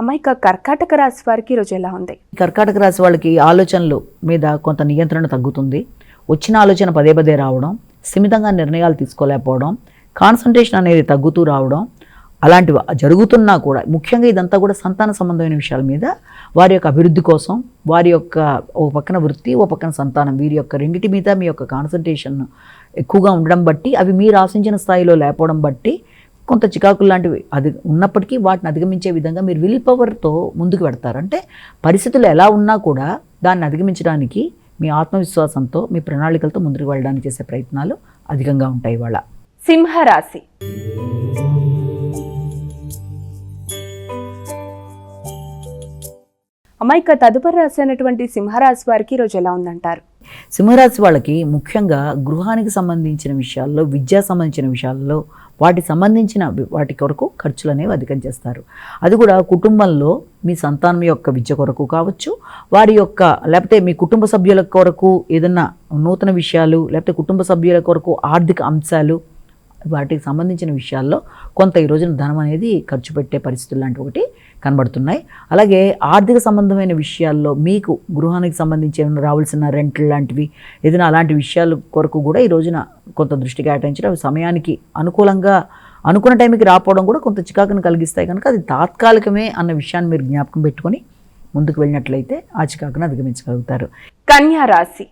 అమ్మాయి ఇక కర్కాటక రాశి వారికి ఈరోజు ఎలా ఉంది? కర్కాటక రాశి వాళ్ళకి ఆలోచనలు మీద కొంత నియంత్రణ తగ్గుతుంది. వచ్చిన ఆలోచన పదే పదే రావడం సిమితంగా నిర్ణయాలు తీసుకోలేకపోవడం కాన్సన్ట్రేషన్ అనేది తగ్గుతూ రావడం అలాంటివి జరుగుతున్నా కూడా ముఖ్యంగా ఇదంతా కూడా సంతాన సంబంధమైన విషయాల మీద వారి యొక్క అభివృద్ధి కోసం వారి యొక్క ఒక పక్కన వృత్తి ఓ పక్కన సంతానం వీరి యొక్క రెండింటి మీద మీ యొక్క కాన్సన్ట్రేషన్ ఎక్కువగా ఉండడం బట్టి అవి మీరు ఆశించిన స్థాయిలో లేకపోవడం బట్టి కొంత చికాకులు లాంటివి అది ఉన్నప్పటికీ వాటిని అధిగమించే విధంగా మీరు విల్ పవర్తో ముందుకు పెడతారు అంటే పరిస్థితులు ఎలా ఉన్నా కూడా దాన్ని అధిగమించడానికి మీ ఆత్మవిశ్వాసంతో మీ ప్రణాళికలతో ముందుకు వెళ్ళడానికి చేసే ప్రయత్నాలు అధికంగా ఉంటాయి ఇవాళ. సింహరాశి. అమ్మ తదుపరి రాశి అయినటువంటి సింహరాశి వారికి ఈరోజు ఎలా ఉందంటారు? సింహరాశి వాళ్ళకి ముఖ్యంగా గృహానికి సంబంధించిన విషయాల్లో విద్యా సంబంధించిన విషయాల్లో వాటికి సంబంధించిన వాటి కొరకు ఖర్చులు అనేవి అధికం చేస్తారు. అది కూడా కుటుంబంలో మీ సంతానం యొక్క విద్య కొరకు కావచ్చు వారి యొక్క లేకపోతే మీ కుటుంబ సభ్యుల కొరకు ఏదన్నా నూతన విషయాలు లేకపోతే కుటుంబ సభ్యుల కొరకు ఆర్థిక అంశాలు వాటికి సంబంధించిన విషయాల్లో కొంత ఈ రోజున ధనం అనేది ఖర్చు పెట్టే పరిస్థితులు లాంటి ఒకటి కనబడుతున్నాయి. అలాగే ఆర్థిక సంబంధమైన విషయాల్లో మీకు గృహానికి సంబంధించి ఏమైనా రావాల్సిన రెంట్లు లాంటివి ఏదైనా అలాంటి విషయాల కొరకు కూడా ఈ రోజున కొంత దృష్టి కేటాయించడం సమయానికి అనుకూలంగా అనుకున్న టైంకి రాకపోవడం కూడా కొంత చికాకును కలిగిస్తాయి. కనుక అది తాత్కాలికమే అన్న విషయాన్ని మీరు జ్ఞాపకం పెట్టుకొని ముందుకు వెళ్ళినట్లయితే ఆ చికాకును అధిగమించగలుగుతారు. కన్యా రాశి.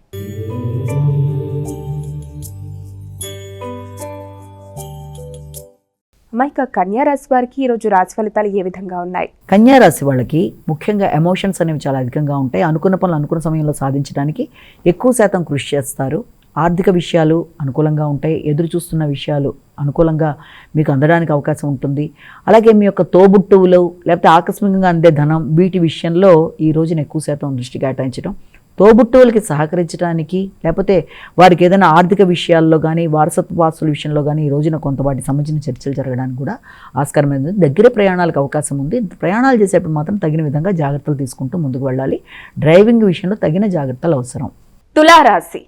మైక కన్యారాశి వారికి ఈరోజు రాశి ఫలితాలు ఏ విధంగా ఉన్నాయి? కన్యారాశి వాళ్ళకి ముఖ్యంగా ఎమోషన్స్ అనేవి చాలా అధికంగా ఉంటాయి. అనుకున్న పనులు అనుకున్న సమయంలో సాధించడానికి ఎక్కువ శాతం కృషి చేస్తారు. ఆర్థిక విషయాలు అనుకూలంగా ఉంటాయి. ఎదురు చూస్తున్న విషయాలు అనుకూలంగా మీకు అందడానికి అవకాశం ఉంటుంది. అలాగే మీ యొక్క తోబుట్టువులు లేకపోతే ఆకస్మికంగా అందే ధనం వీటి విషయంలో ఈ రోజున ఎక్కువ శాతం దృష్టి కేటాయించడం తోబుట్టువులకి సహకరించడానికి లేకపోతే వారికి ఏదైనా ఆర్థిక విషయాల్లో కానీ వారసత్వ వాసుల విషయంలో కానీ ఈ రోజున కొంత వాటికి సంబంధించిన చర్చలు జరగడానికి కూడా ఆస్కారమైంది దగ్గర ప్రయాణాలకు అవకాశం ఉంది. ప్రయాణాలు చేసేటప్పుడు మాత్రం తగిన విధంగా జాగ్రత్తలు తీసుకుంటూ ముందుకు వెళ్ళాలి. డ్రైవింగ్ విషయంలో తగిన జాగ్రత్తలు అవసరం. తులారాశి.